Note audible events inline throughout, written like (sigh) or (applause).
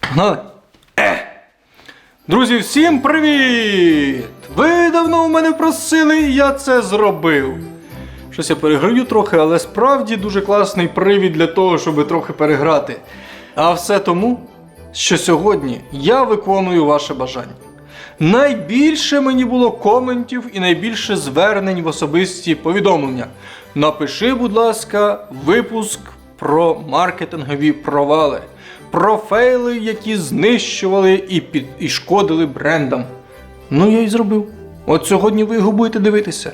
Погнали? Е. Друзі, всім привіт! Ви давно у мене просили, і я це зробив. Щось я переграю трохи, але справді дуже класний привід для того, щоб трохи переграти. А все тому, що сьогодні я виконую ваше бажання. Найбільше мені було коментів і найбільше звернень в особисті повідомлення. Напиши, будь ласка, випуск про маркетингові провали, про фейли, які знищували і, під, і шкодили брендам. Ну, я і зробив. От сьогодні ви його будете дивитися.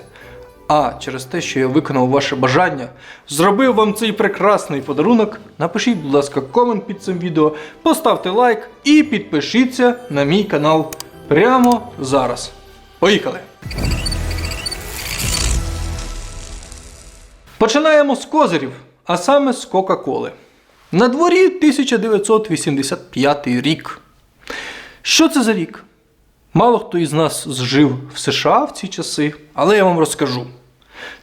А через те, що я виконав ваше бажання, зробив вам цей прекрасний подарунок. Напишіть, будь ласка, комент під цим відео, поставте лайк і підпишіться на мій канал прямо зараз. Поїхали! Починаємо з козирів, а саме з Кока-Коли. На дворі 1985 рік. Що це за рік? Мало хто із нас зжив в США в ці часи, але я вам розкажу.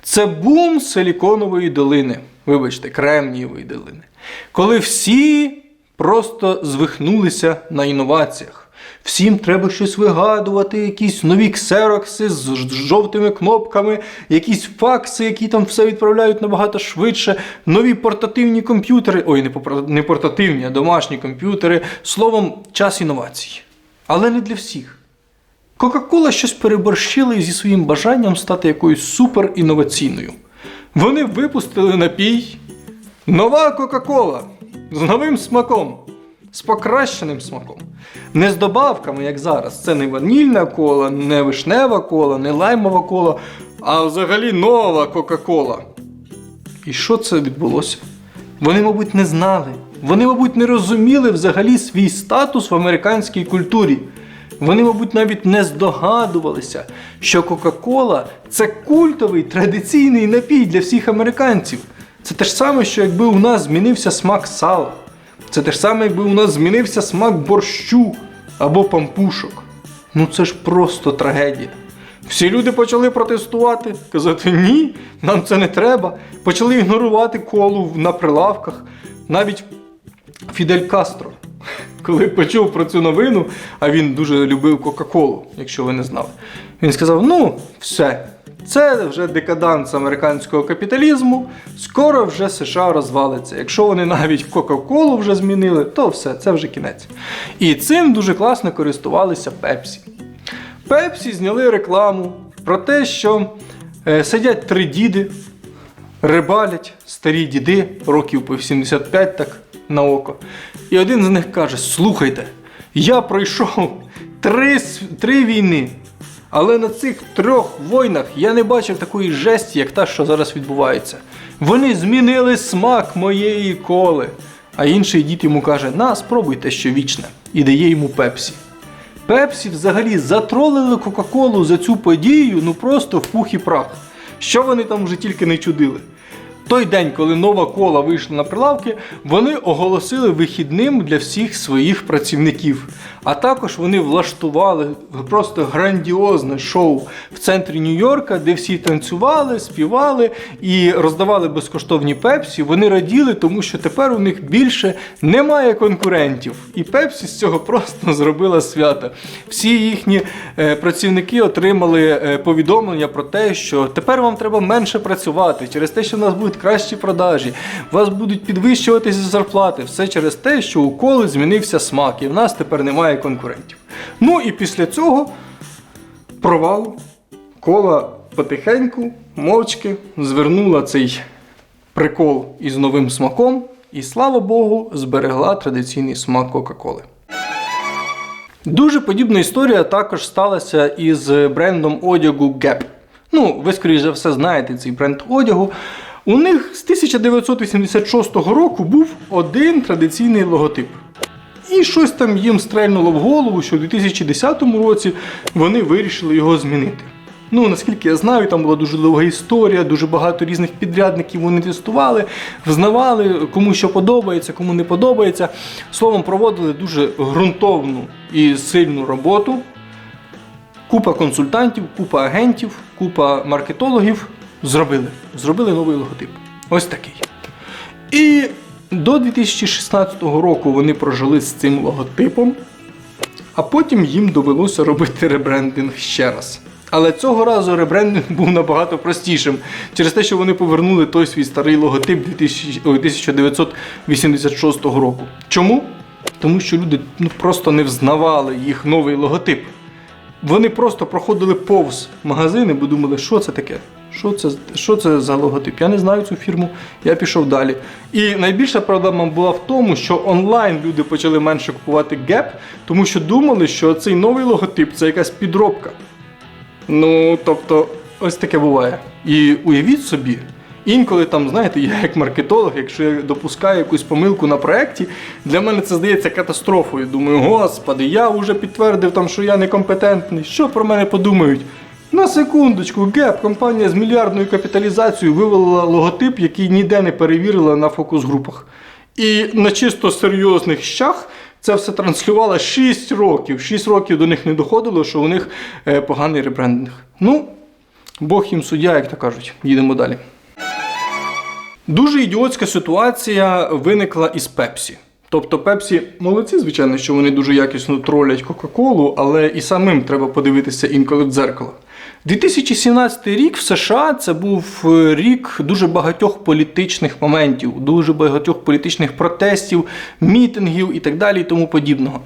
Це бум Силіконової долини, вибачте, Кремнієвої долини, коли всі просто звихнулися на інноваціях. Всім треба щось вигадувати, якісь нові ксерокси з жовтими кнопками, якісь факси, які там все відправляють набагато швидше, нові портативні комп'ютери, ой, не, портативні, а домашні комп'ютери. Словом, час інновацій. Але не для всіх. Кока-Кола щось переборщили зі своїм бажанням стати якоюсь супер інноваційною. Вони випустили напій Нова Кока-Кола з новим смаком, з покращеним смаком. Не з добавками, як зараз. Це не ванільна кола, не вишнева кола, не лаймова кола, а взагалі нова Кока-Кола. І що це відбулося? Вони, мабуть, не знали. Вони, мабуть, не розуміли взагалі свій статус в американській культурі. Вони, мабуть, навіть не здогадувалися, що Кока-Кола це культовий традиційний напій для всіх американців. Це те ж саме, що якби у нас змінився смак сала. Це те ж саме, якби у нас змінився смак борщу або пампушок. Ну це ж просто трагедія. Всі люди почали протестувати, казати ні, нам це не треба. Почали ігнорувати колу на прилавках. Навіть Фідель Кастро, коли почув про цю новину, а він дуже любив Кока-Колу, якщо ви не знали. Він сказав: ну, все, це вже декаданс американського капіталізму, скоро вже США розвалиться. Якщо вони навіть в Кока-Колу вже змінили, то все, це вже кінець. І цим дуже класно користувалися Пепсі. Пепсі зняли рекламу про те, що е, сидять три діди, рибалять старі діди, років по 75 так на око. І один з них каже: Слухайте, я пройшов три, три війни, але на цих трьох войнах я не бачив такої жесті, як та, що зараз відбувається. Вони змінили смак моєї коли. А інший дід йому каже: На, спробуйте що вічне, і дає йому пепсі. Пепсі взагалі затролили Кока-Колу за цю подію, ну просто в пух і прах. Що вони там вже тільки не чудили. Той день, коли нова кола вийшла на прилавки, вони оголосили вихідним для всіх своїх працівників. А також вони влаштували просто грандіозне шоу в центрі Нью-Йорка, де всі танцювали, співали і роздавали безкоштовні пепсі. Вони раділи, тому що тепер у них більше немає конкурентів. І Пепсі з цього просто зробила свято. Всі їхні е, працівники отримали е, повідомлення про те, що тепер вам треба менше працювати через те, що в нас будуть кращі продажі, у вас будуть підвищуватися зарплати. Все через те, що у коли змінився смак, і в нас тепер немає конкурентів. Ну і після цього провал. Кола потихеньку, мовчки звернула цей прикол із новим смаком, і слава Богу, зберегла традиційний смак Кока-Коли. Дуже подібна історія також сталася із брендом одягу Gap. Ну, ви, скоріш за все, знаєте цей бренд одягу. У них з 1986 року був один традиційний логотип. І щось там їм стрельнуло в голову, що в 2010 році вони вирішили його змінити. Ну, наскільки я знаю, там була дуже довга історія, дуже багато різних підрядників вони тестували, взнавали, кому що подобається, кому не подобається. Словом, проводили дуже ґрунтовну і сильну роботу. Купа консультантів, купа агентів, купа маркетологів зробили. Зробили новий логотип. Ось такий. І до 2016 року вони прожили з цим логотипом, а потім їм довелося робити ребрендинг ще раз. Але цього разу ребрендинг був набагато простішим через те, що вони повернули той свій старий логотип 2000 1986 року. Чому? Тому що люди ну, просто не взнавали їх новий логотип. Вони просто проходили повз магазини, бо думали, що це таке? Що це, що це за логотип? Я не знаю цю фірму, я пішов далі. І найбільша проблема була в тому, що онлайн люди почали менше купувати Gap, тому що думали, що цей новий логотип це якась підробка. Ну, тобто, ось таке буває. І уявіть собі, інколи там, знаєте, я як маркетолог, якщо я допускаю якусь помилку на проєкті, для мене це здається катастрофою. Думаю, господи, я вже підтвердив там, що я некомпетентний. Що про мене подумають? На секундочку, Gap, компанія з мільярдною капіталізацією, вивела логотип, який ніде не перевірила на фокус-групах. І на чисто серйозних щах це все транслювало 6 років. 6 років до них не доходило, що у них е, поганий ребрендинг. Ну, Бог їм суддя, як то кажуть. Їдемо далі. Дуже ідіотська ситуація виникла із Пепсі. Тобто Пепсі молодці, звичайно, що вони дуже якісно тролять Кока-Колу, але і самим треба подивитися інколи в дзеркало. 2017 рік в США це був е, рік дуже багатьох політичних моментів, дуже багатьох політичних протестів, мітингів і так далі, і тому подібного.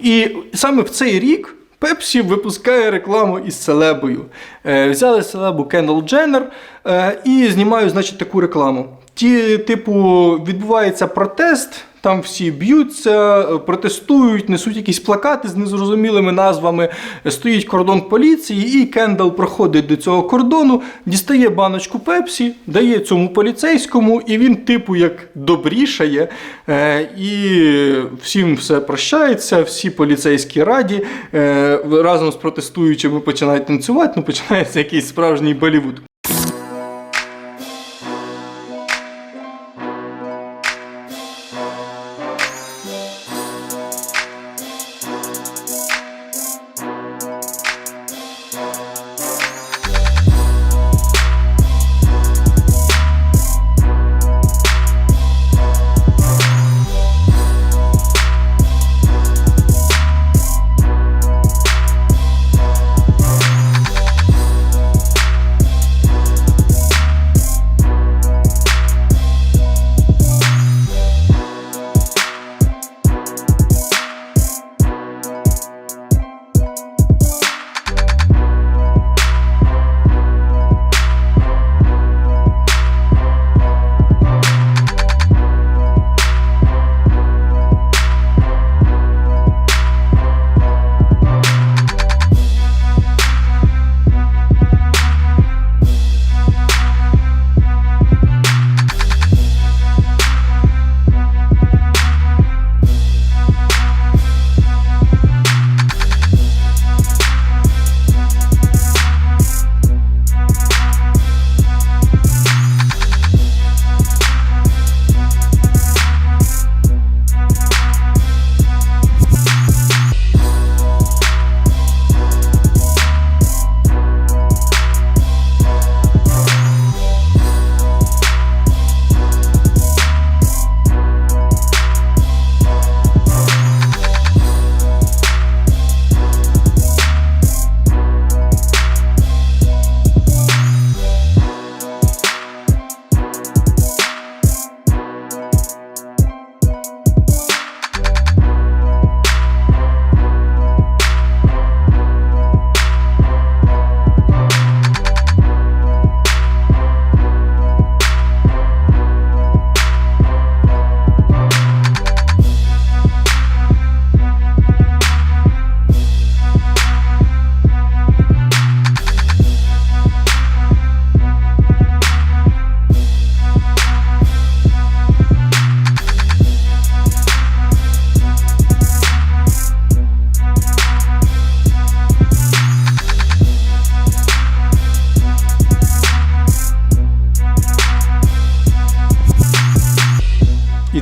І саме в цей рік Пепсі випускає рекламу із селебою. Е, взяли селебу Кендall Дженнер е, і знімають, значить, таку рекламу. Ті, типу, відбувається протест. Там всі б'ються, е, протестують, несуть якісь плакати з незрозумілими назвами. Стоїть кордон поліції, і Кендал проходить до цього кордону, дістає баночку Пепсі, дає цьому поліцейському, і він, типу, як добрішає. е, І всім все прощається, всі поліцейські раді. е, Разом з протестуючими починають танцювати, ну починається якийсь справжній Болівуд.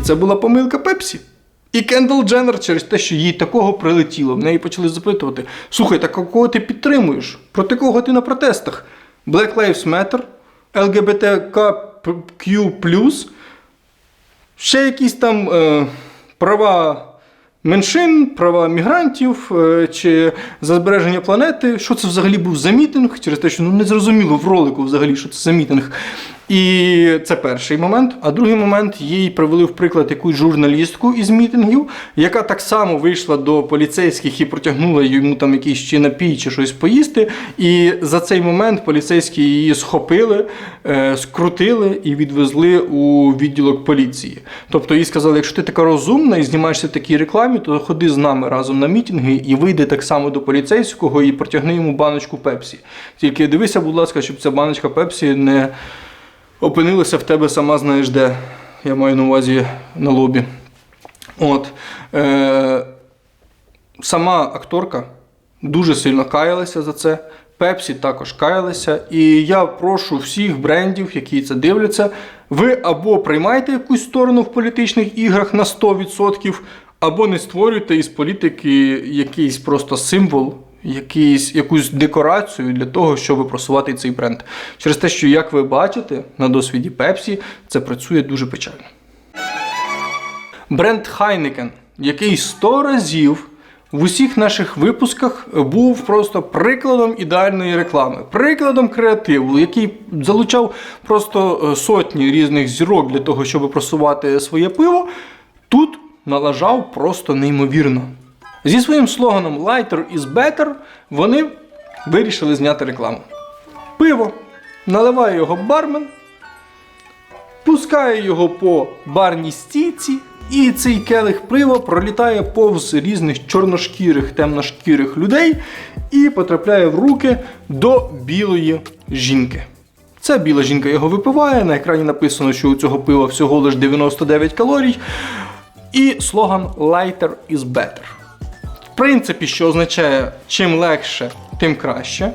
Це була помилка Пепсі. І Кендал Дженнер через те, що їй такого прилетіло. В неї почали запитувати: слухай, так кого ти підтримуєш? Проти кого ти на протестах? Black Lives Matter, LGBTQ+, ще якісь там е, права меншин, права мігрантів е, чи за збереження планети. Що це взагалі був за мітинг? Через те, що ну, не зрозуміло в ролику взагалі, що це за мітинг. І це перший момент. А другий момент їй привели в приклад якусь журналістку із мітингів, яка так само вийшла до поліцейських і протягнула йому там якийсь чи напій, чи щось поїсти. І за цей момент поліцейські її схопили, е, скрутили і відвезли у відділок поліції. Тобто їй сказали, якщо ти така розумна і знімаєшся в такій рекламі, то ходи з нами разом на мітинги і вийди так само до поліцейського і протягни йому баночку пепсі. Тільки дивися, будь ласка, щоб ця баночка пепсі не опинилася в тебе сама знаєш де. Я маю на увазі на лобі. От. Е, сама акторка дуже сильно каялася за це. Пепсі також каялися. І я прошу всіх брендів, які це дивляться, ви або приймаєте якусь сторону в політичних іграх на 100%, або не створюйте із політики якийсь просто символ, якийсь, якусь декорацію для того, щоб просувати цей бренд. Через те, що, як ви бачите, на досвіді Пепсі це працює дуже печально. Бренд Heineken, який 100 разів в усіх наших випусках був просто прикладом ідеальної реклами, прикладом креативу, який залучав просто е, сотні різних зірок для того, щоб просувати своє пиво, тут налажав просто неймовірно. Зі своїм слоганом Lighter is better вони вирішили зняти рекламу. Пиво наливає його бармен, пускає його по барній стійці, і цей келих пива пролітає повз різних чорношкірих, темношкірих людей і потрапляє в руки до білої жінки. Ця біла жінка його випиває. На екрані написано, що у цього пива всього лише 99 калорій. І слоган Lighter is better. Принципі, що означає, чим легше, тим краще,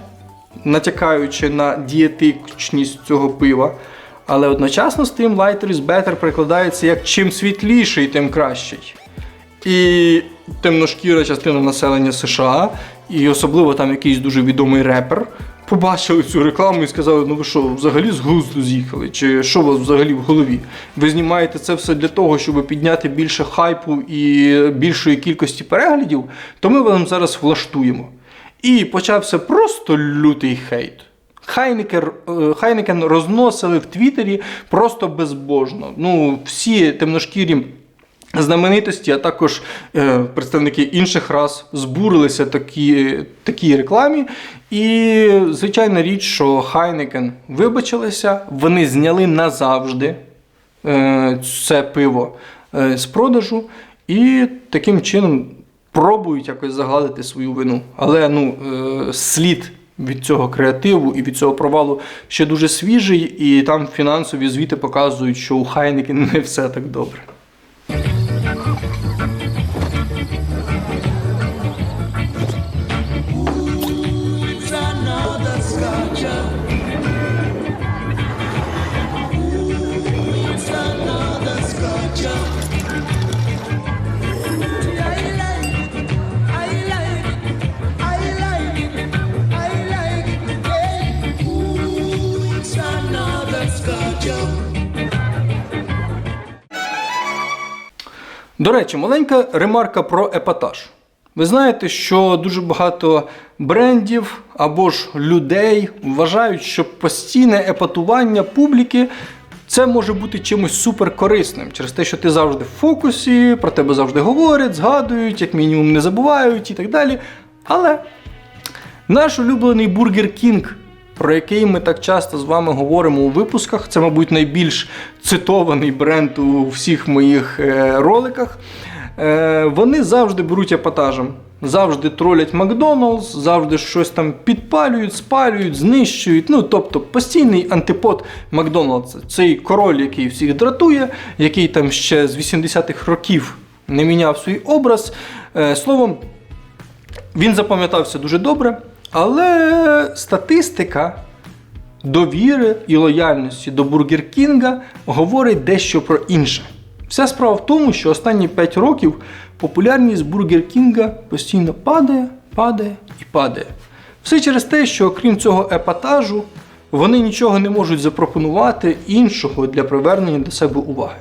натякаючи на дієтичність цього пива. Але одночасно з тим Lighter is better прикладається як чим світліший, тим кращий. І темношкіра частина населення США, і особливо там якийсь дуже відомий репер, побачили цю рекламу і сказали: ну ви що, взагалі з глузду з'їхали? Чи що у вас взагалі в голові? Ви знімаєте це все для того, щоб підняти більше хайпу і більшої кількості переглядів, то ми вам зараз влаштуємо. І почався просто лютий хейт. Хайнекер, е, Хайнекен розносили в Твіттері просто безбожно. Ну, всі темношкірі знаменитості, а також е, представники інших рас збурилися такі, такій рекламі. І звичайна річ, що Хайнекен вибачилися, вони зняли назавжди е, це пиво е, з продажу і таким чином пробують якось загладити свою вину. Але ну, е, слід від цього креативу і від цього провалу ще дуже свіжий, і там фінансові звіти показують, що у Хайнекен не все так добре. До речі, маленька ремарка про епатаж. Ви знаєте, що дуже багато брендів або ж людей вважають, що постійне епатування публіки це може бути чимось суперкорисним через те, що ти завжди в фокусі, про тебе завжди говорять, згадують, як мінімум не забувають і так далі. Але наш улюблений Бургер Кінг, про який ми так часто з вами говоримо у випусках, це, мабуть, найбільш цитований бренд у всіх моїх е, роликах. Е, вони завжди беруть епатажем. Завжди тролять Макдоналдс, завжди щось там підпалюють, спалюють, знищують. Ну, тобто постійний антипод Макдоналдса. Цей король, який всіх дратує, який там ще з 80-х років не міняв свій образ. Е, словом, він запам'ятався дуже добре, але статистика довіри і лояльності до Бургер Кінга говорить дещо про інше. Вся справа в тому, що останні 5 років популярність Бургер Кінга постійно падає, падає і падає. Все через те, що окрім цього епатажу, вони нічого не можуть запропонувати іншого для привернення до себе уваги.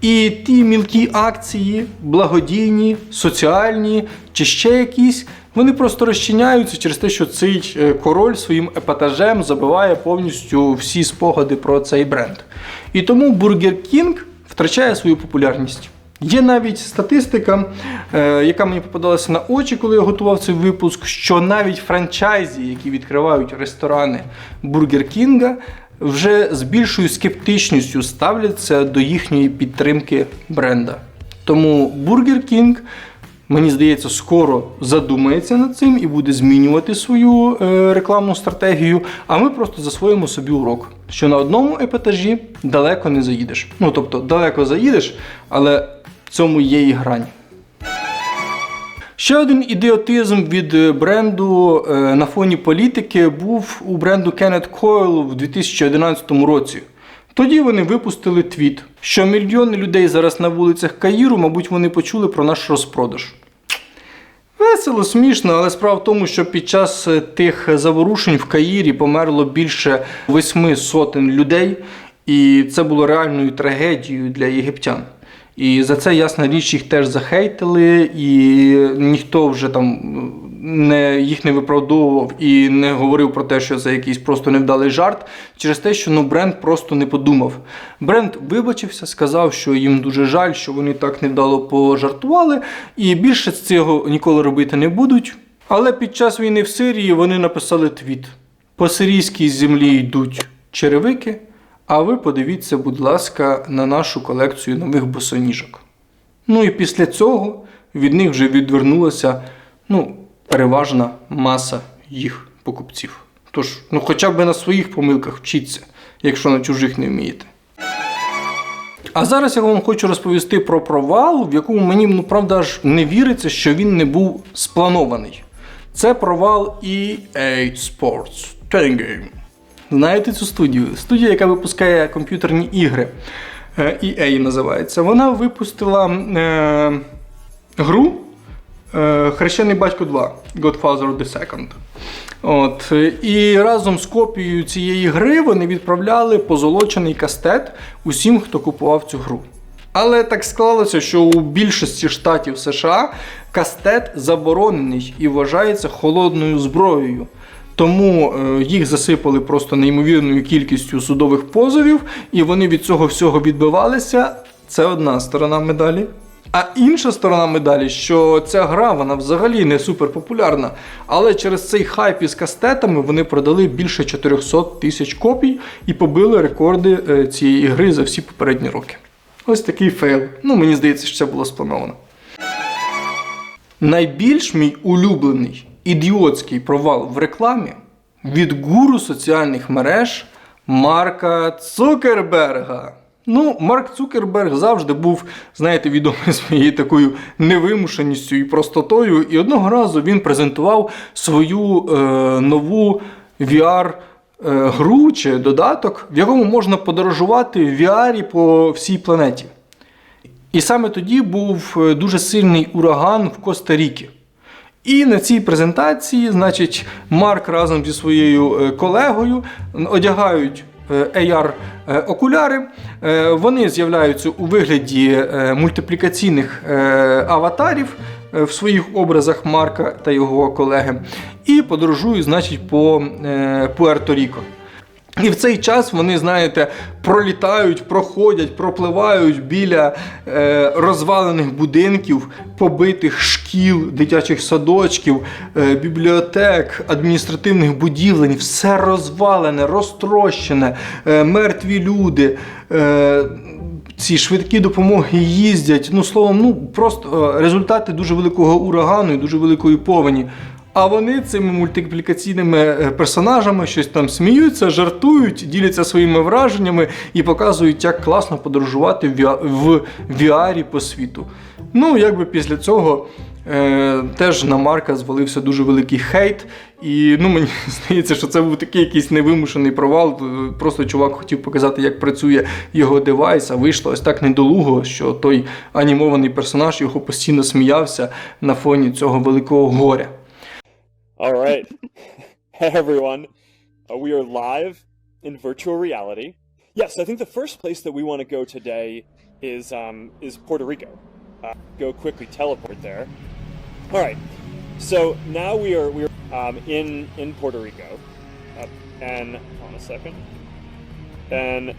І ті мілкі акції, благодійні, соціальні чи ще якісь, вони просто розчиняються через те, що цей е, король своїм епатажем забиває повністю всі спогади про цей бренд. І тому Burger King втрачає свою популярність. Є навіть статистика, е, яка мені попадалася на очі, коли я готував цей випуск, що навіть франчайзі, які відкривають ресторани Бургер Кінга, вже з більшою скептичністю ставляться до їхньої підтримки бренда. Тому Бургер Кінг, мені здається, скоро задумається над цим і буде змінювати свою е, рекламну стратегію. А ми просто засвоїмо собі урок, що на одному епатажі далеко не заїдеш. Ну тобто далеко заїдеш, але в цьому є і грань. Ще один ідіотизм від е, бренду е, на фоні політики був у бренду Kenneth Coyle в 2011 році. Тоді вони випустили твіт, що мільйони людей зараз на вулицях Каїру, мабуть, вони почули про наш розпродаж. Весело, смішно, але справа в тому, що під час е, тих заворушень в Каїрі померло більше восьми сотень людей, і це було реальною трагедією для єгиптян. І за це, ясна річ, їх теж захейтили, і ніхто вже там не, їх не виправдовував і не говорив про те, що це якийсь просто невдалий жарт, через те, що ну, бренд просто не подумав. Бренд вибачився, сказав, що їм дуже жаль, що вони так невдало пожартували, і більше з цього ніколи робити не будуть. Але під час війни в Сирії вони написали твіт: по сирійській землі йдуть черевики. А ви подивіться, будь ласка, на нашу колекцію нових босоніжок. Ну і після цього від них вже відвернулася ну, переважна маса їх покупців. Тож, ну хоча б на своїх помилках вчіться, якщо на чужих не вмієте. А зараз я вам хочу розповісти про провал, в якому мені ну, правда аж не віриться, що він не був спланований. Це провал EA Sports Telling Game. Знаєте цю студію? Студія, яка випускає комп'ютерні ігри. Е, EA називається. Вона випустила е, гру Хрещений батько 2 Godfather the Second. От, і разом з копією цієї гри вони відправляли позолочений кастет усім, хто купував цю гру. Але так склалося, що у більшості штатів США кастет заборонений і вважається холодною зброєю. Тому е, їх засипали просто неймовірною кількістю судових позовів, і вони від цього всього відбивалися. Це одна сторона медалі. А інша сторона медалі, що ця гра вона взагалі не суперпопулярна. Але через цей хайп із кастетами вони продали більше 400 тисяч копій і побили рекорди е, цієї гри за всі попередні роки. Ось такий фейл. Ну, мені здається, що це було сплановано. Найбільш мій улюблений ідіотський провал в рекламі від гуру соціальних мереж Марка Цукерберга. Ну, Марк Цукерберг завжди був, знаєте, відомий (laughs) своєю такою невимушеністю і простотою. І одного разу він презентував свою е, нову VR е, гру чи додаток, в якому можна подорожувати в VR по всій планеті. І саме тоді був е, дуже сильний ураган в Коста-Рікі. І на цій презентації, значить, Марк разом зі своєю е, колегою одягають AR-окуляри. Е, Вони з'являються у вигляді е, мультиплікаційних е, аватарів е, в своїх образах Марка та його колеги, і подорожують, значить, по е, Пуерто-Ріко. І в цей час вони, знаєте, пролітають, проходять, пропливають біля е, розвалених будинків, побитих шкіл, дитячих садочків, е, бібліотек, адміністративних будівлень, все розвалене, розтрощене, е, мертві люди. Е, ці швидкі допомоги їздять. Ну, словом, ну просто е, результати дуже великого урагану і дуже великої повені. А вони цими мультиплікаційними е, персонажами щось там сміються, жартують, діляться своїми враженнями і показують, як класно подорожувати в VR по світу. Ну, якби після цього е, теж на Марка звалився дуже великий хейт. І ну, мені (laughs) здається, що це був такий якийсь невимушений провал. Е, Просто чувак хотів показати, як працює його девайс, а вийшло ось так недолуго, що той анімований персонаж його постійно сміявся на фоні цього великого горя. All right. (laughs) hey, everyone. Uh, we are live in virtual reality. Yes, I think the first place that we want to go today is um, is Puerto Rico. Uh, go quickly teleport there. All right. So now we are we are um, in in Puerto Rico, uh, and hold on a second, and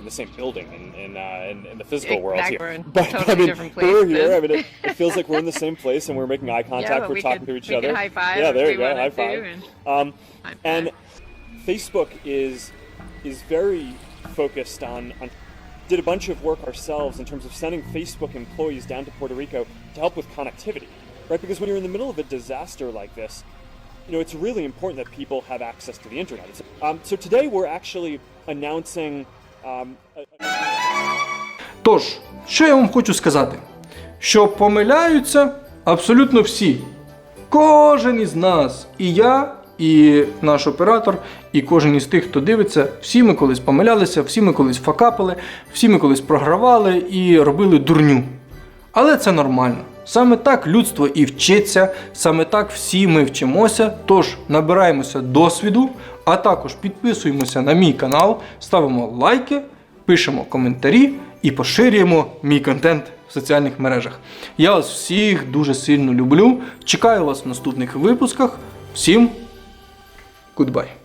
in the same building in in, uh, in, in the physical Exactly, world here. (laughs) But totally I mean, different we're here. I mean, it, it feels like we're in the same (laughs) place and we're making eye contact. but we're we talking could- to each we other. high five Yeah, there you go. High five. and- Um, High and. Facebook is is very focused on, on did a bunch of work ourselves in terms of sending Facebook employees down to Puerto Rico to help with connectivity, right? Because when you're in the middle of a disaster like this, you know it's really important that people have access to the internet. Um, so today we're actually announcing. Тож, що я вам хочу сказати? Що помиляються абсолютно всі. Кожен із нас, і я, і наш оператор, і кожен із тих, хто дивиться, всі ми колись помилялися, всі ми колись факапили, всі ми колись програвали і робили дурню. Але це нормально. Саме так людство і вчиться, саме так всі ми вчимося. Тож набираємося досвіду, а також підписуємося на мій канал, ставимо лайки, пишемо коментарі і поширюємо мій контент в соціальних мережах. Я вас всіх дуже сильно люблю. Чекаю вас в наступних випусках. Всім goodbye!